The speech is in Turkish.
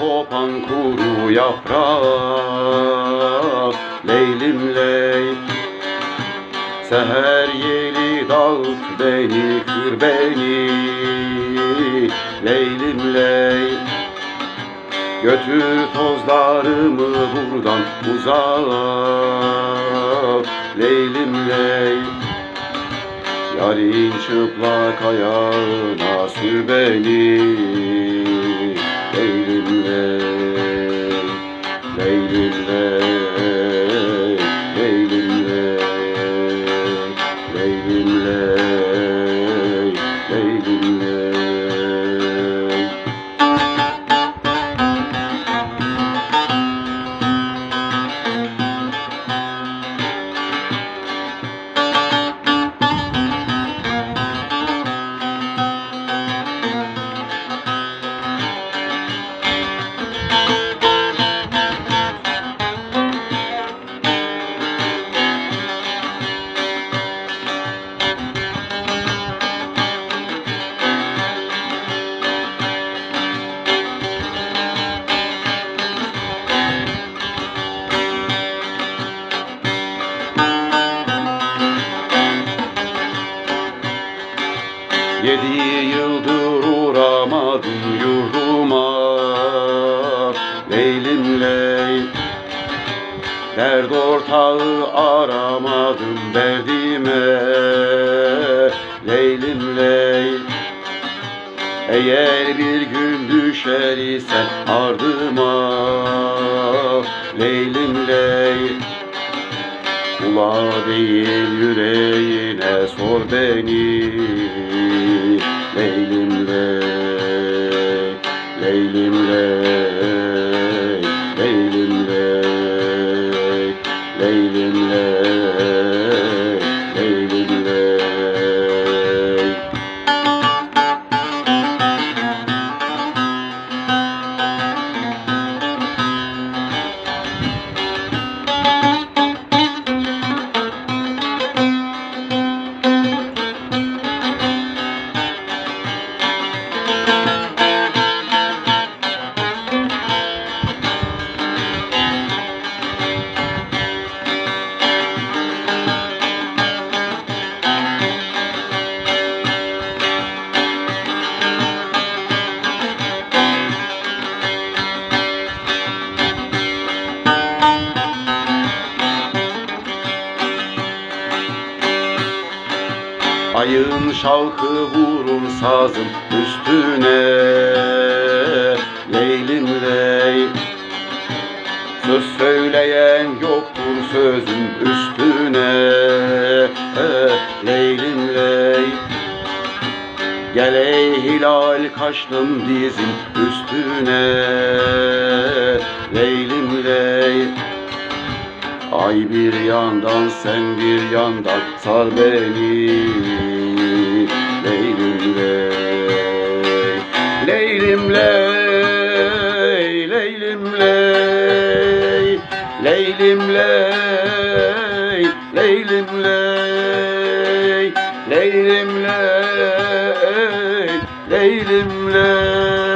kopan kuru yaprak Leylim ley Seher yeli dağıt beni kır beni. Leylim ley Götür tozlarımı buradan uzak. Leylim ley Yarın çıplak ayağına sür beni Leylim Yedi yıldır uğramadım yurduma Leylim ley Dert ortağı aramadım derdime. Leylim ley Eğer bir gün düşer isen ardıma. Leylim ley Kula değil yüreğine sor beni. Leylim ley, leylim ley, Ayın şalkı vurur sazın üstüne. Leylim ley Söz söyleyen yoktur sözün üstüne. Leylim ley Gel ey hilal kaşlım dizin üstüne. Leylim ley Ay bir yandan sen bir yandan sar beni Leylim ley Leylim ley Leylim ley Leylim ley Leylim ley Leylim ley Leylim ley